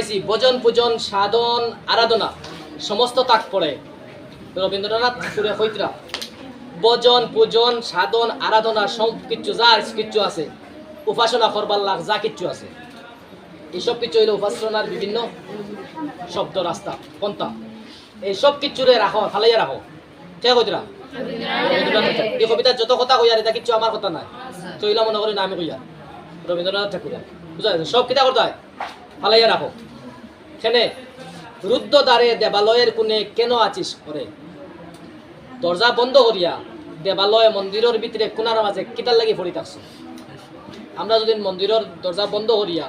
পাইছি। ভজন, পূজন, সাধন, আরাধনা, সমস্ত তাক পড়ে। রবীন্দ্রনাথ ঠাকুরে হইতরা ভজন, পূজন, সাধন, আরাধনা, সব কিচ্ছু, যা কিচ্ছু আছে। উপাসনা করবার লাগ, যা কিচ্ছু আছে। এইসব কিছু হইলে উপাসনার বিভিন্ন শব্দ, রাস্তা, পন্থা। এই সব কিচ্ছুরে রাখো, ফালাইয়া রাখো। কে কইতরা এই কবিতার যত কথা কইয়ার এটা কিচ্ছু আমার কথা নাই। চইলা মনে করি না, আমি কইয়া। রবীন্দ্রনাথ ঠাকুর বুঝা? সব কিতা করতে হয় ফালাইয়া রাখো সেনে রুদ্ধ দ্বারে দেবালয়ের কোণে কেন আছিস করে দরজা বন্ধ করিয়া দেবালয় মন্দিরের ভিতরে কোনার মাঝে কিতার লাগি পড়ি থাকছো। আমরা যদি মন্দিরের দরজা বন্ধ করিয়া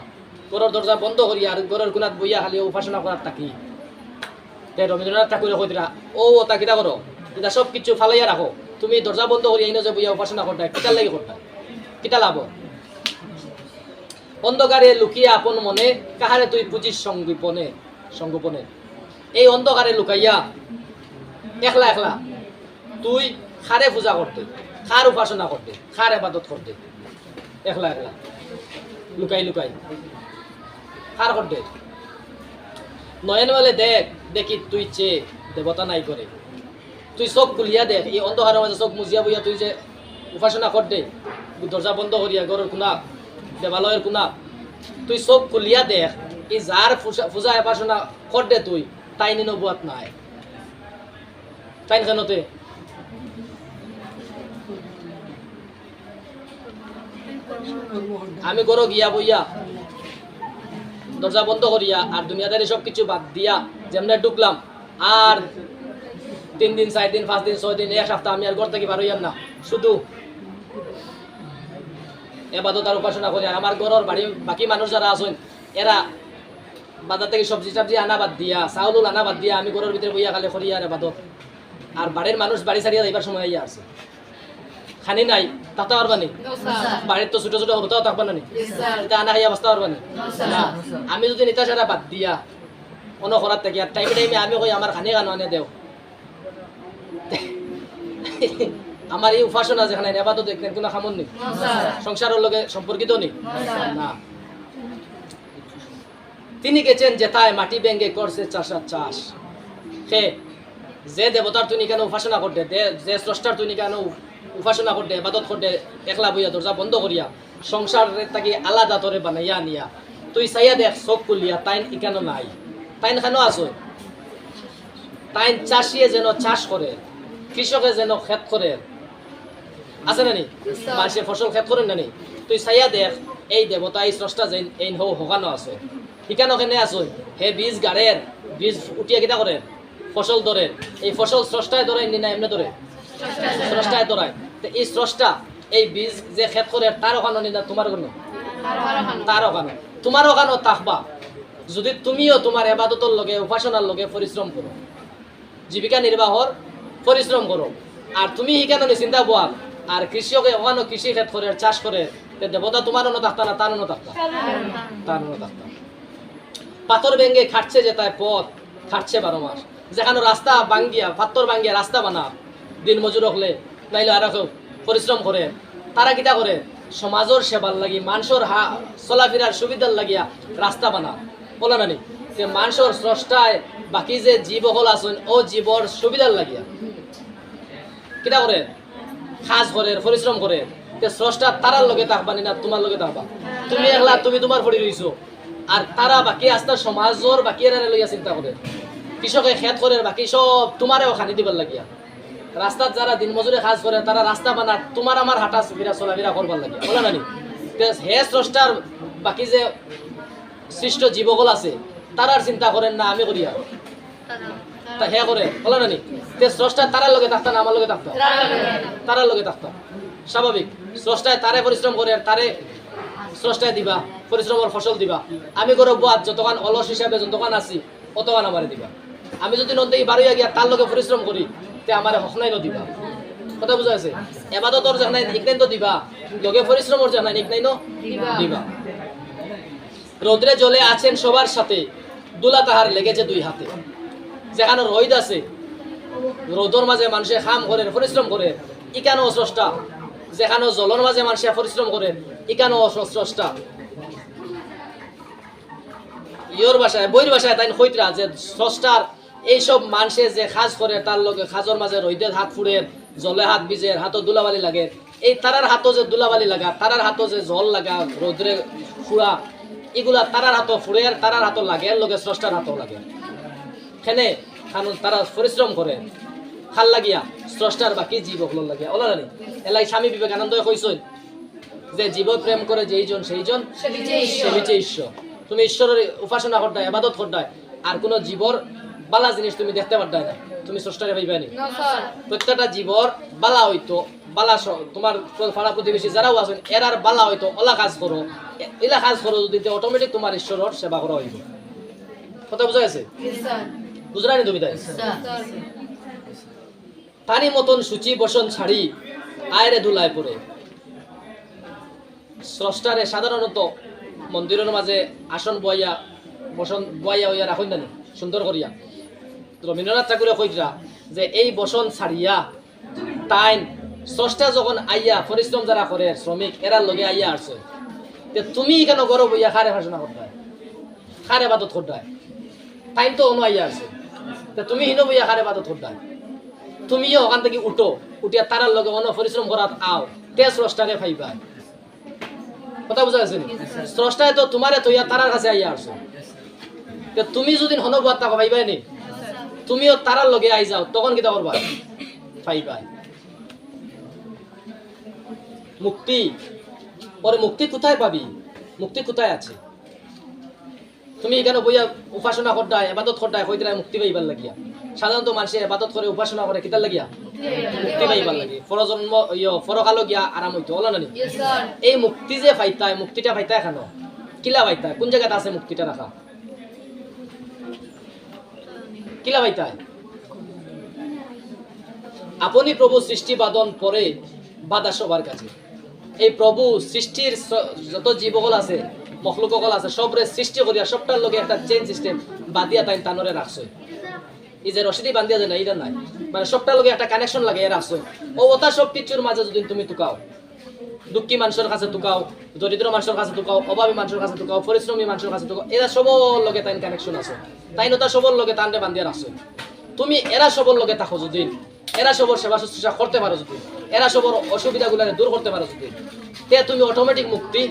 ঘরের দরজা বন্ধ করিয়া আর ঘরের কোনাত বইয়া খালি উপাসনা করার থাকি, তে রবীন্দ্রনাথ ঠাকুরে কইরা ও ওটা কিতা করো এটা সব কিছু ফালাইয়া রাখো তুমি দরজা বন্ধ করিয়া ইনো যে বইয়া উপাসনা করতে কিতার লাগি করতে কিতা লাভ অন্ধকারে লুকিয়ে আপন মনে, কাহারে তুই পুজিস সঙ্গীপনে সঙ্গোপনে এই অন্ধকারে লুকাইয়া, একলা একলা, তুই খারে পূজা করতে, খার উপাসনা করতে, খার এবাদত করতে, একলা একলা, লুকাই লুকাই, খার করতে। নয়ন বলে দেখ, দেখি তুই চেয়ে দেবতা নাই করে, তুই চোখ খুলিয়া দেখ, এই অন্ধকারের মাঝে চোখ মুজিয়া বইয়া তুই যে উপাসনা করতে, দরজা বন্ধ করিয়া ঘরের কোনা দেৱালয়ৰ কোনা। তুই চোখ খুলিয়া দেখ, এই যাৰ পূজা উপাসনা করতে তুই? তাই নিনো বুয়াত নাই। তাই খানতে আমি গরো গিয়া বইয়া। দরজা বন্ধ করিয়া আর দুনিয়াদারি সব কিছু বাদ দিয়া, যেমনে ঢুকলাম। আর তিন দিন চার দিন, পাঁচ দিন, ছয় দিন, এক সপ্তাহ আমি আর ঘর থেকে বার হইয়াম না। শুধু এবাদত আর উপাসনা করি। আমার ঘরের বাড়ি বাকি মানুষ যারা আছেন এরা বাজার থেকে সবজি টবজি আনা বাদ দিয়া চাউল উল আনা বাদ দিয়া আমি ঘরের ভিতরে বইয়া খালি করি আর এবাদত। আর বাড়ির মানুষ বাড়ি ছাড়িয়া যাইবার সময় আইয়া আছে। খানি নাই তাতে পারবানি বাড়ির তো ছোট ছোট হব তাও থাকবা না এটা আনা খাইয়া বসতে পারবানি না আমি যদি নিতা সেটা বাদ দিয়া অন্য ঘরাত থাকি আর টাইমে টাইমে আমি কই আমার খানি খানো আনে দেও। আমার এই উপাসনা যেখানে এবাদত দেখলেন কোনো খামন নেই সংসারের লগে সম্পর্কিত নেই না তিনি গেছেন যেথায় মাটি ব্যাঙ্গে করছে চাষার চাষ। সে যে দেবতার তুই কেন উপাসনা করতে? যে স্রষ্টার তুই কেন উপাসনা করতে? এবাদত করতে? একলা বইয়া দরজা বন্ধ করিয়া সংসার তাকে আলাদা তরে বানাইয়া নিয়া তুই চাইয়া দেখ চোখ খুলিয়া তাইন ইকানো নাই। তাইন খানো আছো? তাইন চাষিয়ে যেন চাষ করে কৃষকে যেন ক্ষেত করে আছে না নি মানুষে ফসল ক্ষেত করেন না নি তুই চাইয়া দেখ, এই দেবতা এই স্রষ্টা যেন এই হৌ হকানো আছে। শিকানো কেনে আছো হে বীজ গাড়ের বীজ উঠিয়া কিতা করে ফসল ধরে এই ফসল স্রষ্টায় ধরে নি না এমনি ধরে স্রষ্টায় ধরায় তো এই স্রষ্টা, এই বীজ যে খেত করে তার ওখানো নি না তোমার কোনো তার ওখানে তোমার ওখানেও থাকবা যদি তুমিও তোমার এবাদতর লগে উপাসনার লগে পরিশ্রম করো জীবিকা নির্বাহর পরিশ্রম করো আর তুমি শিকানো চিন্তা বোয়া আর কৃষকে ওখানে কৃষি ক্ষেত করে চাষ করে দেবতা তোমার অন্য থাকতা না তার অন্য থাকতা তার অন্য থাকতা পাথর ভেঙ্গে খাটছে যে তাই পথ খাটছে বারো মাস। যেখানে রাস্তা ভাঙ্গিয়া পাথর ভাঙ্গিয়া রাস্তা বানা দিন মজুর হলে নাইলে আর পরিশ্রম করে তারা কিটা করে? সমাজের সেবার লাগি মানুষের হা চলাফেরার সুবিধার লাগিয়া রাস্তা বানা। বলো না নি যে মানুষের স্রষ্টায় বাকি যে জীবসকল আছেন ও জীবর সুবিধার লাগিয়া কিটা করে? কাজ করে, পরিশ্রম করে। স্রষ্টা তারার লগে থাকবানি না তোমার লগে থাকবা তুমি একলা, তুমি তোমার পড়ি রইছো। আর তারা বাকি আস্তা সমাজর বাকি এরা লইয়া চিন্তা করে কৃষকে খেত করে বাকি সব তোমারেও খানি দিবার লাগিয়া। রাস্তাত যারা দিন মজুরে কাজ করে তারা রাস্তা বানা তোমার আমার হাঁটা ফিরা চলাফেরা করবার লাগিয়া। বলে নানি হে স্রষ্টার বাকি যে সৃষ্ট জীবকল আছে তারার চিন্তা করেন না, আমি করিয়া। তা হে করে বলে নানি তে স্রষ্টা তারার লগে থাকতাম আমার লগে থাকতাম তারার লগে থাকতাম স্বাভাবিক। স্রষ্টায় তারে পরিশ্রম করে আর তারে স্রষ্টায় দিবা পরিশ্রমের ফসল দিবা। আমি করে বাদ যতক্ষণ অলস হিসাবে যতক্ষণ আছি অতক্ষণ আমারে দিবা। আমি যদি নদী বাড়িয়া গিয়া তার লগে পরিশ্রম করি তে আমার হকনাই নদিবা কথা বুঝা আছে এবাদতর জানাই ইকনাই তো দিবা। লগে পরিশ্রমর জানাই ইকনাই ন দিবা। রৌদ্রে জলে আছেন সবার সাথে দুলা তাহার লেগেছে দুই হাতে। যেখানে রোদ আছে রোদর মাঝে মানুষে খাম করে পরিশ্রম করে ইকানো স্রষ্টা যেখানে জলের মাঝে মানুষে পরিশ্রম করে ইকানো স্রষ্টা ইয়োর ভাষায় বইর ভাষায় তাই কইতরা যে স্রষ্টার এইসব মানুষে যে খাজ করে তার লগে খাজর মাঝে রইদে হাত ফুড়ের জলে হাত বিজের হাতও দুলাবালি লাগে। এই তারার হাতও যে দুলাবালি লাগা তারার হাতও যে জল লাগা রৌদ্রে ফুড়া এগুলা তারার হাতও ফুড়ে তারার হাতও লাগে লগে স্রষ্টার হাতও লাগে। খেনে কারণ তারা পরিশ্রম করে খাল লাগিয়া স্রষ্টার বাকি জীব হল লাগিয়া। ওলা জানি এলাই স্বামী বিবেকানন্দ কইসই যে জীব প্রেম করে যেইজন সেইজন সে হচ্ছে ঈশ্বর তুমি ঈশ্বরের উপাসনা করতে এবাদত করতে আর কোনো জীবর বালা জিনিস তুমি দেখতে পারতে না তুমি স্রষ্টারে ভাইবা নি? প্রত্যেকটা জীবর বালা হইতো বালা তোমার পাড়া প্রতিবেশী যারাও আছেন এরার বালা হইতো ওলা কাজ করো এলা কাজ করো যদি অটোমেটিক তোমার ঈশ্বরের সেবা করা হইব কথা বোঝা গেছে বুঝলা নি তুমি তাই তারই মতন সূচি বসন ছাড়ি আয়রে ধুলায় পড়ে। স্রষ্টারে সাধারণত মন্দিরের মাঝে আসন বইয়া, বসন বইয়া হইয়া রাখুন জানি সুন্দর করিয়া। রবীন্দ্রনাথ ঠাকুরে কইরা যে এই বসন ছাড়িয়া তাইন স্রষ্টা যখন আইয়া পরিশ্রম যারা করে, শ্রমিক এরার লগে আইয়া আসছে। তে তুমি কেন গরব হইয়া খারে ভাষণা করতে খারে বাদত করতে টাইম তো অনু আইয়া আছে তে তুমি হিনো বইয়া খারে বাদত করতে তুমিও ওখান থেকে উঠো। উঠিয়া তারার লগে অন্য পরিশ্রম করাত আও। তে স্রষ্টাকে ফাইবা কথা বুঝা গেছে? স্রষ্টায় তো তোমারে তৈয়া তারার কাছে আইয়া আসছো। তে তুমি যদি হনবাদ থাকো পাইবাই নি? তুমিও তারার লগে আই যাও তখন কিতা করবা? পাইবাই মুক্তি। পরে মুক্তি কোথায় পাবি? মুক্তি কোথায় আছে? তুমি এখানে বইয়া উপাসনা করতায় এবাদত করতায় কইতরা মুক্তি পাইবার লাগিয়া? সাধারণত মানুষে এবাদত করে উপাসনা করে কিতার লাগিয়া? মুক্তি লাগে। পরজন্ম ইয় পরকালো গিয়া আরাম হইতো হলো না এই মুক্তি যে পাইতায় মুক্তিটা পাইতায় কেন কিলা পাইতায় কোন জায়গাতে আছে মুক্তিটা রাখা কিলা পাইতায় আপনি প্রভু সৃষ্টি বাদন পরে বাদা সবার কাছে এই প্রভু সৃষ্টির যত জীবকল আছে মখলুকল আছে সবরে সৃষ্টি করিয়া সবটার লগে একটা চেন সিস্টেম বাদিয়া তাই তানরে রাখছে এই যে রশিদি বান্ধিয়া যায় না নাই। মানে সবটার লগে একটা কানেকশন লাগে, এর রাখছে ও ওটা সব কিছুর মাঝে যদি তুমি তুকাও। দুঃখী মানুষের কাছে তুকাও, দরিদ্র মানুষের কাছে তুকাও, অভাবী মানুষের কাছে তুকাও, পরিশ্রমী মানুষের কাছে তুকাও, এরা সবর লগে তাই কানেকশন আছে। তাই নতা সবর লগে তানরে বান্ধিয়া রাখছে। তুমি এরা সবর লগে থাকো যদি। এরা সবর সেবা শুশ্রূষা করতে পারো যদি। এরা সবর অসুবিধাগুলো দূর করতে পারো যদি। তে তুমি অটোমেটিক মুক্তি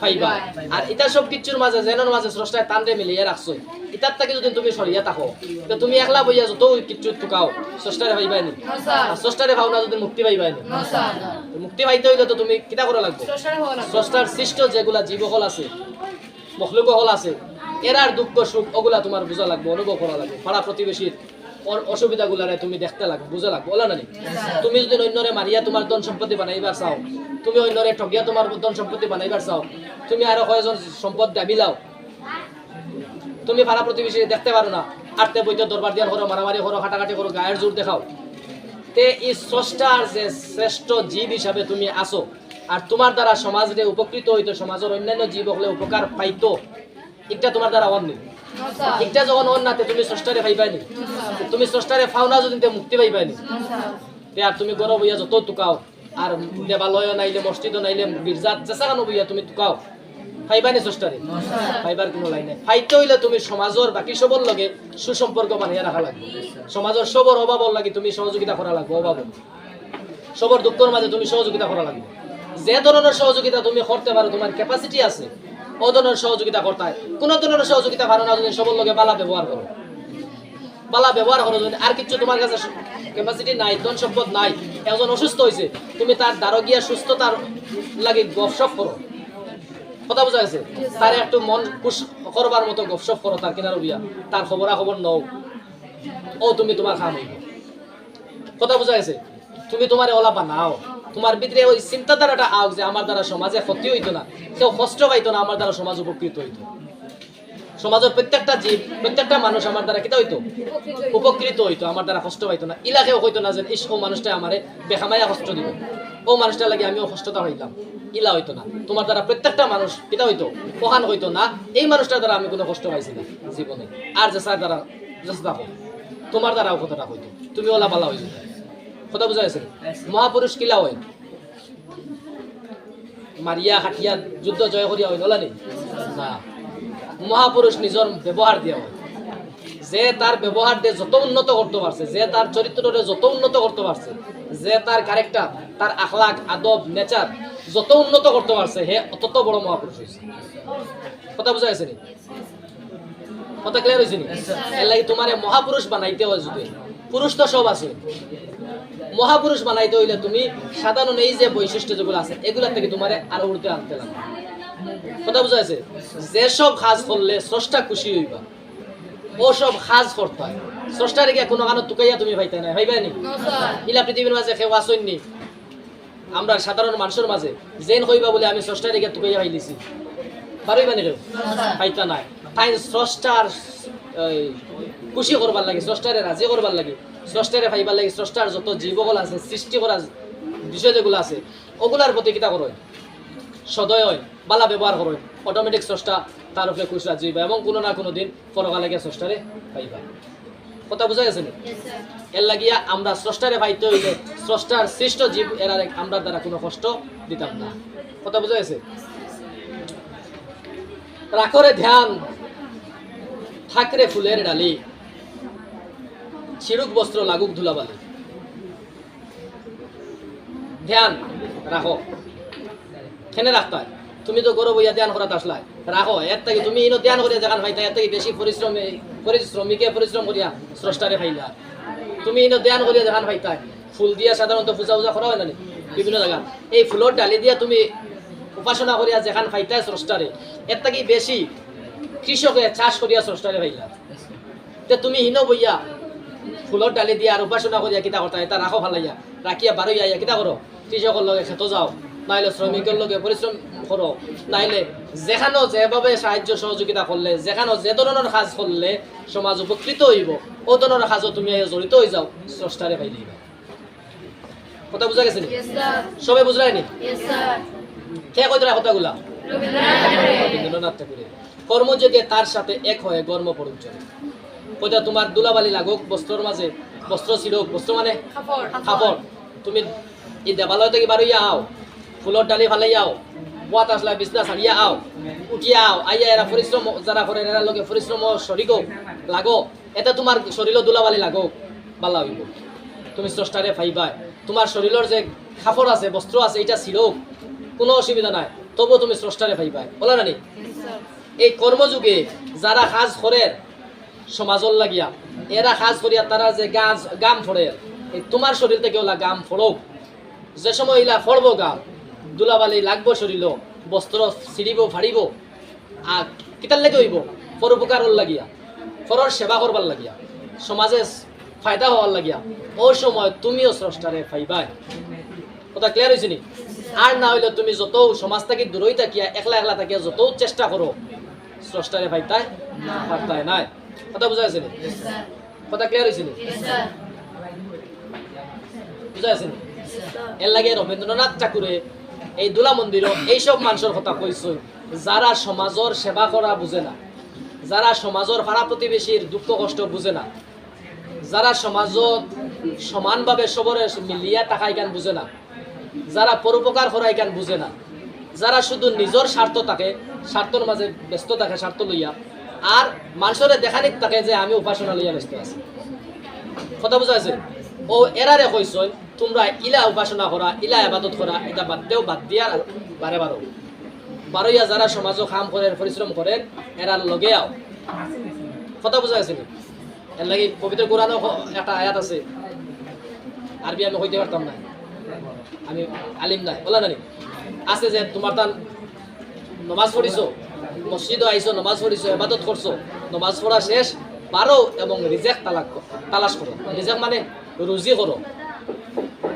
পাইবা আর এটা সব কিছুর মাঝে জেনের মাঝে স্রষ্টায় তানরে মিলিয়ে রাখছো ইতার থেকে যদি তুমি সরিয়া থাকো তো তুমি একলা বইয়া যত কিছু তুকাও স্রষ্টারে পাইবাই নি। আর স্রষ্টারে ভাও না যদি মুক্তি পাইবাই নি। মুক্তি পাইতে হইলে তো তুমি কিতা করা লাগবে? স্রষ্টার সৃষ্ট যেগুলা জীবকল আছে মখলুক হল আছে এরার দুঃখ সুখ ওগুলা তোমার বোঝা লাগবে অনুভব করা লাগবে। পাড়া প্রতিবেশীর অসুবিধাগুলারে তুমি দেখতে লাগবে বুঝা লাগবে ওলা তুমি যদি অন্যরে মারিয়া তোমার ধন সম্পত্তি বানাইবার চাও, তুমি অন্যরে ঠগিয়া তোমার ধন সম্পত্তি বানাইবার চাও, তুমি আরও কয়েকজন সম্পদ দাবি লাও। তুমি প্রতিবেশী দেখতে পারো না আটতে দরবার করো মারামারি করো হাঁটাঘাটি করো গায়ের জোর দেখাও। তে এই স্রষ্টার যে শ্রেষ্ঠ জীব হিসাবে তুমি আসো আর তোমার দ্বারা সমাজে উপকৃত হইতো সমাজের অন্যান্য জীব হলে উপকার পাইতো এটা তোমার দ্বারা অন্য এটা যখন অন্যাতে তুমি স্রষ্টারে পাইবানি তুমি স্রষ্টারে ফাও না যদি মুক্তি পাইবানি। আর তুমি গরব হইয়া যত তুকাও আর দেবালয় নাইলে মসজিদ নাইলে গির্জাত যেসা কানো বইয়া তুমি পাইবার কোনো ফাইতে হইলে তুমি সমাজের বাকি সবর লগে সুসম্পর্ক বানিয়ে রাখা লাগবে। সমাজের সবর লাগে তুমি সহযোগিতা করা লাগবে, অভাব সবর দুঃখের মাঝে তুমি সহযোগিতা করা লাগবে। যে ধরনের সহযোগিতা তুমি করতে পারো, তোমার ক্যাপাসিটি আছে। ও ধরনের সহযোগিতা করতে হয়। কোনো ধরনের সহযোগিতা পারো না যদি সবর লগে বালা ব্যবহার করো। বালা ব্যবহার করো যদি আর কিছু তোমার কাছে ক্যাপাসিটি নাই ধন সম্পদ নাই একজন অসুস্থ হয়েছে তুমি তার দারগিয়া সুস্থতার লাগে গপসপ করো। কথা বোঝা গেছে? তার একটু মন খুশ করবার মতো গপসপ করো তার কিনার বিয়া তার খবরা খবর নও। ও তুমি তোমার হইব। কথা বোঝা গেছে? তুমি তোমার ওলা বানাও। তোমার ভিতরে ওই চিন্তাধারাটা আও যে আমার দ্বারা সমাজে ক্ষতি হইতো না, কেউ কষ্ট পাইতো না, আমার দ্বারা সমাজ উপকৃত হইতো। সমাজের প্রত্যেকটা জীব, প্রত্যেকটা মানুষ আমার দ্বারা কিতা হইতো? উপকৃত হইতো, আমার দ্বারা কষ্ট পাইতো না। ইলাকেও হইতো না যে, ইস, ও মানুষটা আমারে বেখামাইয়া কষ্ট দিব। ও মানুষটা লাগে আমিও কষ্টটা হইলাম। ইলা হইতো না। তোমার দ্বারা প্রত্যেকটা মানুষ কিতা হইতো? ওখান হইতো না। এই মানুষটার দ্বারা আমি কোনো কষ্ট পাইছি না জীবনে। আর যে সার দ্বারা হোক। তোমার দ্বারাও কতটা হইতো? তুমি ওলা পালা হইতো কথা বুঝা গেছে? মহাপুরুষ কিলা হয়? মারিয়া হাটিয়া যুদ্ধ জয় করিয়া ওলা নেই না? মহাপুরুষ নিজের ব্যবহার দিয়া হয়। যে তার ব্যবহার দিয়ে যত উন্নত করতে পারছে যে তার চরিত্ররে যত উন্নত করতে পারছে যে তার ক্যারেক্টার তার আখলাক আদব নেচার যত উন্নত করতে পারছে হে তত বড় মহাপুরুষ হয়েছে কথা বুঝা গেছে নি? কথা ক্লিয়ার হয়েছে নি? এর লাগি তোমার মহাপুরুষ বানাইতে হয় যদি পুরুষ তো সব আছে। মহাপুরুষ বানাইতে হইলে তুমি সাধারণ এই যে বৈশিষ্ট্য যেগুলো আছে এগুলা থেকে তোমার আরও উঠতে আনতে লাগবে। কথা বুঝা গেছে? যেসব কাজ করলে স্রষ্টা খুশি হইবা। ও সব কাজ করতে হয়। স্রষ্টার গিয়ে কোনো গানত তুকাইয়া তুমি ভাইতে না ভাইবা নি? ইলা পৃথিবীর মাঝে কেউ আসইনি আমরা সাধারণ মানুষের মাঝে জেন হইবা বলে আমি স্রষ্টার গিয়ে তুকাইয়া ভাইলিছি পারইবা নি কেউ? পাইতা নাই। তাই স্রষ্টার খুশি করবার লাগে স্রষ্টারে রাজি করবার লাগে। স্রষ্টারে ভাইবার লাগে স্রষ্টার যত জীবগুলো আছে সৃষ্টি করা বিষয় যেগুলো আছে ওগুলার প্রতি কিতা করো সদয় হয় বালা ব্যবহার করো অটোমেটিক স্রষ্টা তার উপরে খুশি রাজি হইবা এবং কোনো না কোনো দিন পরকা লাগে স্রষ্টারে পাইবা। কথা বুঝা গেছে নি? এর লাগিয়া আমরা স্রষ্টারে পাইতে হইলে স্রষ্টার সৃষ্ট জীব এরা আমরা দ্বারা কোনো কষ্ট দিতাম না। কথা বুঝা গেছে? রাখরে ধ্যান। থাকরে ফুলের ডালি। ছিড়ুক বস্ত্র লাগুক ধুলাবালি। ধ্যান রাখো খেনে রাখতে হয়। তুমি তো গরব হইয়া ধ্যান করাতে আসলাই। রাখো এর থেকে তুমি ইনো ধ্যান করিয়া দেখান ভাইতা এর থেকে বেশি পরিশ্রমে, পরিশ্রমিকে পরিশ্রম করিয়া স্রষ্টারে ফাইলা তুমি ইনো ধ্যান করিয়া দেখান ভাইতা ফুল দিয়া সাধারণত পূজা পূজা করা হয় না বিভিন্ন জায়গা এই ফুলের ডালি দিয়া তুমি উপাসনা করিয়া যেখান ফাইতায় স্রষ্টারে। এর থেকে বেশি কৃষকে চাষ করিয়া স্রষ্টারে ভাইলা তে তুমি হিন বইয়া ফুলের ডালি দিয়া আর উপাসনা করিয়া কিতা করতা এটা রাখো ভালাইয়া রাখিয়া বারইয়া ইয়া কিতা করো কৃষকের লগে খেতো যাও। নাইলে শ্রমিকের লগে পরিশ্রম করো নাইলে যেখানেও যেভাবে সাহায্য সহযোগিতা করলে যেখানেও যে ধরনের কাজ করলে সমাজ উপকৃত হইব। ও ধরনের কাজও তুমি জড়িত হয়ে যাও। স্রষ্টারে পাই দিবা। কথা বুঝা গেছে নি? সবে বুঝলাই নি? কে কই তোরা কথাগুলা? রবীন্দ্রনাথ ঠাকুরের কর্মযোগে তার সাথে এক হয়ে কর্ম পরিচয় কইতা তোমার দুলাবালি লাগুক বস্ত্রর মাঝে বস্ত্র ছিল বস্ত্র মানে? কাপড় তুমি এই দেবালয় থেকে বারো আও। ফুলর ডালি ফালাই আও। বুয়াত আসলা বিছনা ছাড়িয়া আও। উঠিয়া আও। আইয়া এরা পরিশ্রম যারা করে এরা লগে পরিশ্রম শরীর লাগো এটা তোমার শরীর দুলাবালি লাগো বালা হইব তুমি স্রষ্টারে ফাইবাই তোমার শরীরের যে কাপড় আছে বস্ত্র আছে এটা ছিল কোনো অসুবিধা নাই। তবুও তুমি স্রষ্টারে ফাইবাই বলা নানি এই কর্মযুগে যারা কাজ করে সমাজর লাগিয়া। এরা কাজ করিয়া তারা যে গাছ গাম ফড়ে এই তোমার শরীর থেকে ওলা গাম ফড়ক যে সময় ইলা ফড়ব গাম, দুলাবালি লাগবো শরীর বস্ত্র ছিড়িব ফাড়িব আর কিতার লাগে হইব? পরোপকারর লাগিয়া। ফরর সেবা করবার লাগিয়া। সমাজে ফায়দা হওয়ার লাগিয়া। ওই সময় তুমিও স্রষ্টারে ফাইবাই। কথা ক্লিয়ার হয়েছে নি? আর না হইলে তুমি যত সমাজ থেকে দূরই থাকিয়া, একলা একলা থাকিয়া যত চেষ্টা করো স্রষ্টারে ফাইতাই পারতাই নাই। কথা বুঝা নি? কথা ক্লিয়ার হয়েছে নি? বুঝা নি? এর লাগে রবীন্দ্রনাথ ঠাকুরে এই দোলা মন্দির এইসব মানুষের কথা কইছে যারা সমাজের সেবা করা বুঝে না যারা সমাজের পাড়া প্রতিবেশীর দুঃখ কষ্ট বুঝে না যারা সমাজত সমানভাবে সবরে মিলিয়া টাকা ইকান বুঝে না যারা পরোপকার করা ইকান বুঝে না যারা শুধু নিজের স্বার্থ থাকে স্বার্থর মাঝে ব্যস্ত থাকে স্বার্থ লইয়া আর মানুষের দেখানিত থাকে যে আমি উপাসনা লইয়া ব্যস্ত আছি। কথা বুঝা আছে ও এরারে কইসই তোমরা ইলা উপাসনা করা ইলা আবাদত করা এটা বাদ দেও, বাদ দিয়া বারে বারো বারইয়া যারা সমাজও কাম করে পরিশ্রম করে এরার লগে আও। কথা বুঝা নি? এর লাগি পবিত্র কোরআনও একটা আয়াত আছে। আরবি আমি কইতে পারতাম না আমি আলিম নাই। বলা নানি আছে যে তোমার তান নমাজ পড়িছো মসজিদও আইছো নমাজ পড়িছো এবাদত করছ নমাজ পড়া শেষ পারো এবং রিজেক তালাক তালাশ করো রিজেক মানে রুজি করো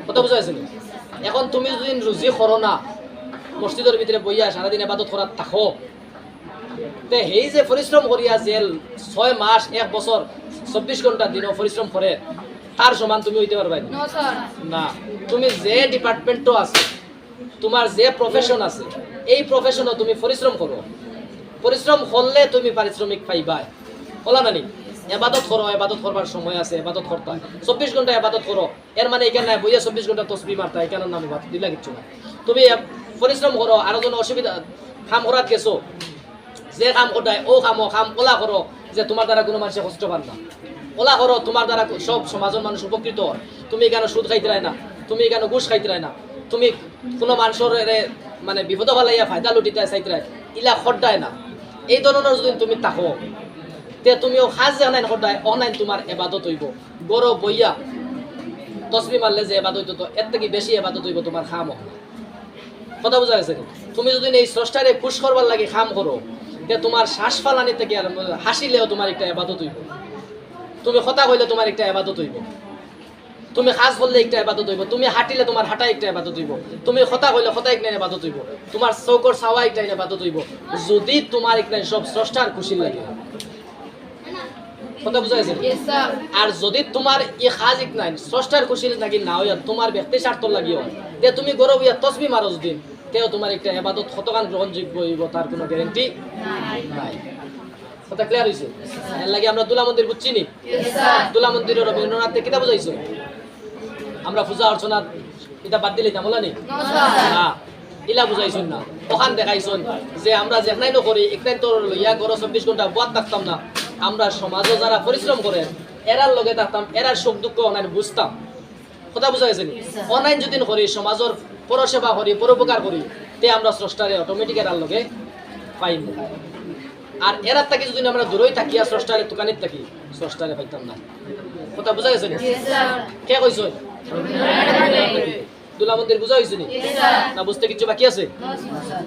কথা বুঝা আছে? এখন তুমি যদি রুজি করো না মসজিদের ভিতরে বইয়া সারাদিন এবাদত করার থাকো তে সেই যে পরিশ্রম করিয়া যে ছয় মাস এক বছর চব্বিশ ঘণ্টা দিনও পরিশ্রম করে তার সমান তুমি হইতে পারবা না। না তুমি যে ডিপার্টমেন্টও আছে তোমার যে প্রফেশন আছে এই প্রফেশনও তুমি পরিশ্রম করো। পরিশ্রম করলে তুমি পারিশ্রমিক পাইবা। বলা নানি এবাদত করো, এবাদত করবার সময় আছে, এবাদত করতে। হয় চব্বিশ ঘণ্টা এবাদত করো। এর মানে এখানে নাই বইয়া চব্বিশ ঘণ্টা তসবি মারতা, এখানে নাম বাদ, দিলা কিচ্ছু না তুমি পরিশ্রম করো, আরও জন অসুবিধা, কাম করাত গেছো, যে কাম করায় ও কাম ও কাম, ওলা করো, যে তোমার দ্বারা কোনো মানুষে কষ্ট পান না। ওলা করো তোমার দ্বারা সব সমাজের মানুষ উপকৃত হয়। তুমি কেন সুদ খাইতে রায় না, তুমি কেন ঘুষ খাইতে রায় না। তুমি কোনো মানুষের মানে বিপদ ফালাইয়া ফায়দা লুটিতে চাইতে ইলা খড্ডায় না। এই ধরনের যদি তুমি তাকো তে তুমিও সাজ জানাই সদায় অনাইন তোমার এবাদত হইব। গরো বইয়া তসবি মারলে যে এবাদত হইতো এর থেকে বেশি এবাদত হইব তোমার খাম। কথা বোঝা গেছে তুমি যদি এই স্রষ্টারে খুশ করবার লাগে খাম করো তে তোমার শ্বাস ফালানি থেকে হাসিলেও তোমার একটা এবাদত হইব। তুমি কথা কইলে তোমার একটা এবাদত হইব। তুমি সাজ বললে একটা এবাদত হইব তুমি হাঁটিলে তোমার হাঁটা একটা এবাদত হইব তুমি কথা কইলে কথা একটা এবাদত হইব তোমার চৌকর চাওয়া একটা এবাদত হইব যদি তোমার একটা সব স্রষ্টার খুশি লাগে। কথা বুঝা গেছে. আর যদি তোমার ই সাজিক নাই স্রষ্টার খুশি নাকি না হইয়া তোমার ব্যক্তি স্বার্থ লাগিও তে তুমি গরব ইয়া তসবি মারো দিন তেও তোমার একটা এবাদত শতকান গ্রহণযোগ্য হইব তার কোনো গ্যারেন্টি নাই। কথা ক্লিয়ার হইছে? এর লাগি আমরা দুলা মন্দির বুঝছি নি. তুলা মন্দিরের রবীন্দ্রনাথে কিতা বুঝাইছো? আমরা পূজা অর্চনা এটা বাদ দিলে না নি ইলা বুঝাইছুন না। ওখান দেখাইছুন যে আমরা যেখানে নকরি একটাই তোর লইয়া করো চব্বিশ ঘণ্টা বুয়াত থাকতাম না। আমরা সমাজও যারা পরিশ্রম করে এরার লগে থাকতাম এরার সুখ দুঃখ অনাইন বুঝতাম কথা বুঝা গেছে নি? অনাইন যদি করি সমাজের পরসেবা করি পরোপকার করি তে আমরা স্রষ্টারে অটোমেটিক এরার লগে পাইম। আর এরার থাকি যদি আমরা দূরই থাকিয়া স্রষ্টারে দোকানিত থাকি স্রষ্টারে পাইতাম না। কথা বুঝা গেছে. কে কইছ দুলা মন্দির বুঝা হয়েছে নি? বুঝতে কিছু বাকি আছে?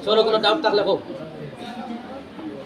চলো কোনো ডাউট থাকলে হোক